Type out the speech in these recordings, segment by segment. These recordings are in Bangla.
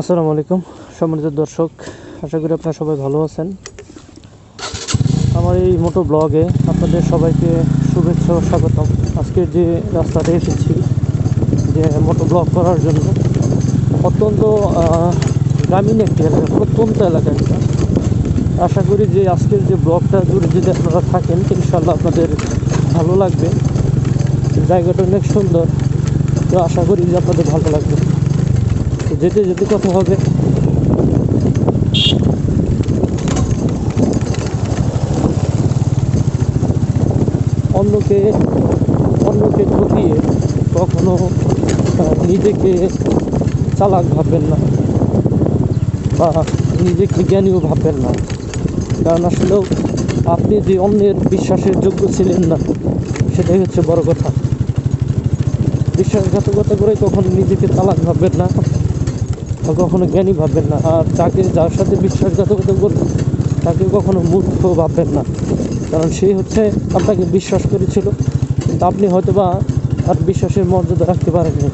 আসসালামু আলাইকুম। সম্মানিত দর্শক, আশা করি আপনারা সবাই ভালো আছেন। আমার এই মোটো ব্লগে আপনাদের সবাইকে শুভেচ্ছা ও স্বাগতম। আজকে যে রাস্তাতে এসেছি, যে মোটো ব্লগ করার জন্য, অত্যন্ত গ্রামীণ একটি এলাকা প্রত্যন্ত এলাকা এটা। আশা করি যে আজকের যে ব্লগটা জুড়ে যদি আপনারা থাকেন ইনশাল্লাহ আপনাদের ভালো লাগবে। জায়গাটা অনেক সুন্দর। তো আশা করি যে আপনাদের ভালো লাগবে। যেতে যেতে কথা হবে। অন্যকে অন্যকে ঠকিয়ে কখনো নিজেকে চালাক ভাববেন না বা নিজেকে জ্ঞানীও ভাববেন না। কারণ আসলেও আপনি যে অন্যের বিশ্বাসের যোগ্য ছিলেন না, সেটাই হচ্ছে বড় কথা। বিশ্বাসঘাতকতা করে কখনো নিজেকে চালাক ভাববেন না। কখনো জ্ঞানী ভাববেন না। আর তাকে যার সাথে বিশ্বাসঘাতকতা করবেন তাকে কখনো মূর্খ ভাববেন না। কারণ সে হচ্ছে আপনাকে বিশ্বাস করেছিল, কিন্তু আপনি হয়তো বা তার বিশ্বাসের মর্যাদা রাখতে পারেননি।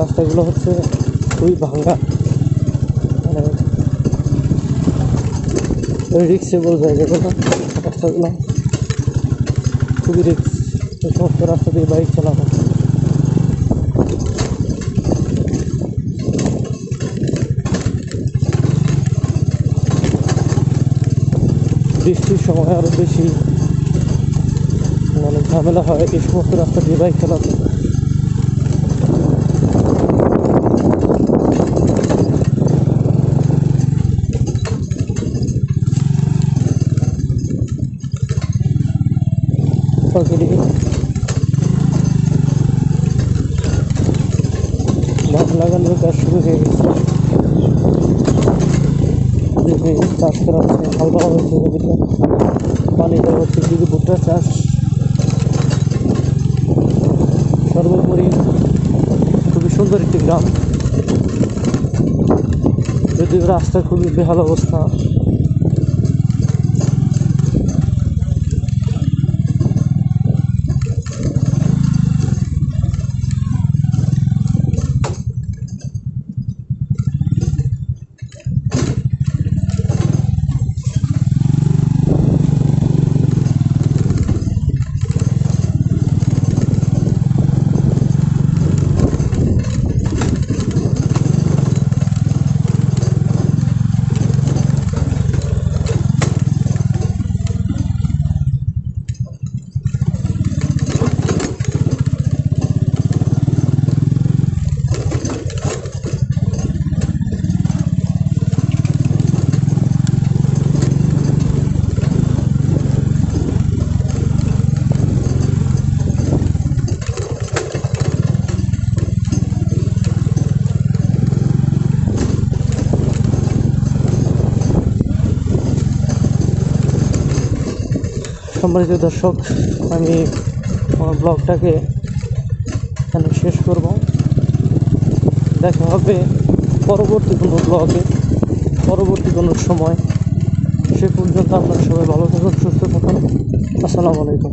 রাস্তাগুলো হচ্ছে খুবই ভাঙ্গা। মানে রিক্সেবল জায়গাগুলো রাস্তাগুলো খুবই রিক্স এই সমস্ত রাস্তা দিয়ে বাইক চালানো বৃষ্টির সময় আরও বেশি মানে ঝামেলা হয়, এই সমস্ত রাস্তা দিয়ে বাইক চালাতে প্রাকৃতিক গাছ লাগানোর কাজ শুরু হয়ে গেছে। চাষ করা হচ্ছে হালকা হয়েছে জমিতে পানি দেওয়া হচ্ছে দিকে ভুট্টা চাষ। সর্বোপরি খুবই সুন্দর একটি গ্রাম। যদিও রাস্তা খুবই বেহাল অবস্থা। সম্মানিত দর্শক, আমি আমার ব্লগটাকে এখানে শেষ করব। দেখা হবে পরবর্তী কোনো ব্লগে, পরবর্তী কোনো সময়। সে পর্যন্ত আপনার সবাই ভালো থাকুন, সুস্থ থাকুন। আসসালামু আলাইকুম।